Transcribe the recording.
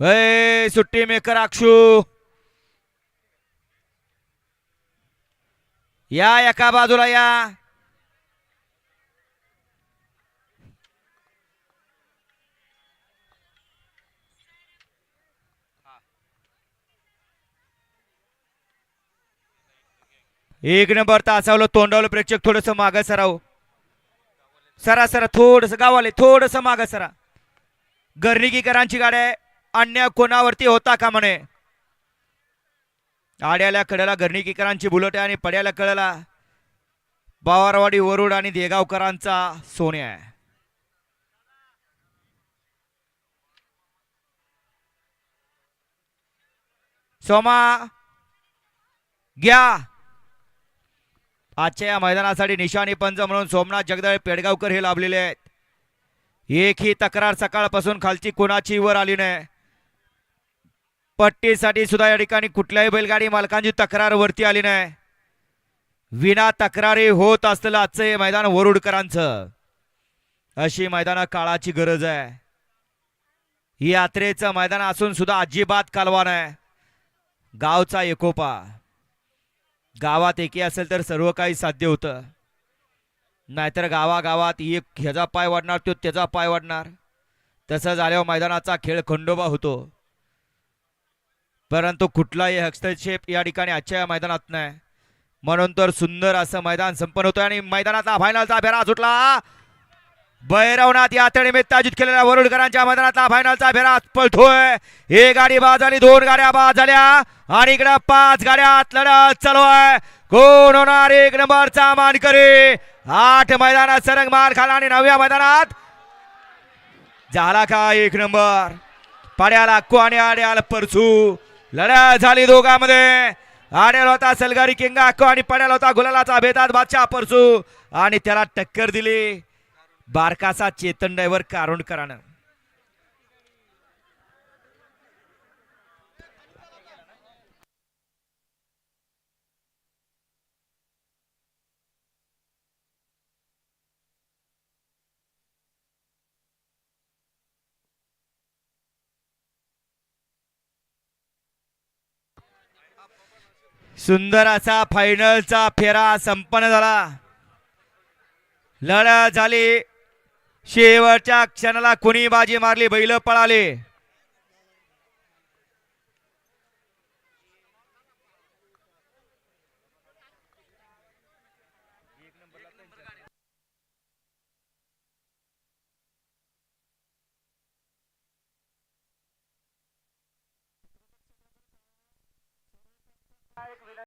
ए सुट्टी मेकर अक्षू या एका बाजूला या. एक नंबर तासावलं तोंडावलं प्रेक्षक थोडस माग सराव. सरा सरा थोडस गावाले थोडस माग सरा. गर्णिकीकरांची गाडी आहे अन्य कोणावरती होता का म्हणे? आड्याला कडेला घरणीकीकरांची बुलट आहे आणि पड्याला कडेला बावारवाडी वरुड आणि देगावकरांचा सोन्या आहे. सोमा घ्या. आजच्या या मैदानासाठी निशाणी पंच म्हणून सोमनाथ जगदाळे पेडगावकर हे लाभलेले आहेत. एकही तक्रार सकाळपासून खालची कोणाची वर आली नाही. पट्टीसाठी सुद्धा या ठिकाणी कुठल्याही बैलगाडी मालकांची तक्रार वरती आली नाही. विना तक्रारी होत असलेलं आजचं हे मैदान वरुडकरांचं. अशी मैदाना काळाची गरज आहे. ही यात्रेचं मैदान असून सुद्धा अजिबात कालवा नाही. गावचा एकोपा. गावात एकी असेल तर सर्व काही साध्य होतं. नाहीतर गावागावात एक ह्याचा पाय वाढणार तो त्याचा पाय वाढणार. तसं झाल्यावर मैदानाचा खेळ खंडोबा होतो. परंतु कुठलाही हस्तक्षेप या ठिकाणी आजच्या या मैदानात नाही. म्हणून तर सुंदर असं मैदान संपन्न होतं आणि मैदानातला फायनलचा फेरा सुटला. भैरवनाथ यात्रेनिमित्त आयोजित केलेल्या वरुडकरांच्या मैदानातला फायनलचा फेरा पळतोय हे गाडी बाद झाली दोन गाड्या बाद झाल्या. आणि इकडे पाच गाड्यात लढत चालू आहे. कोण होणार एक नंबरचा मानकरी? आठ मैदानात सरंग मार खाला आणि नवव्या मैदानात झाला का एक नंबर? पाड्याला कोण्याड्याला आणि आड्याला परसू? लढ्या झाली दोघांमध्ये. आड्याला होता सलगारी किंगा अक्को आणि पड्याला होता गुलालाचा भेदात बादशाह परसू. आणि त्याला टक्कर दिली. बारकासा चेतन डायव्हर कारुणकरानं. सुंदर असा फायनलचा फेरा संपन्न झाला. लढत झाली. शेवटच्या क्षणाला कोणी बाजी मारली? बैल पळाले.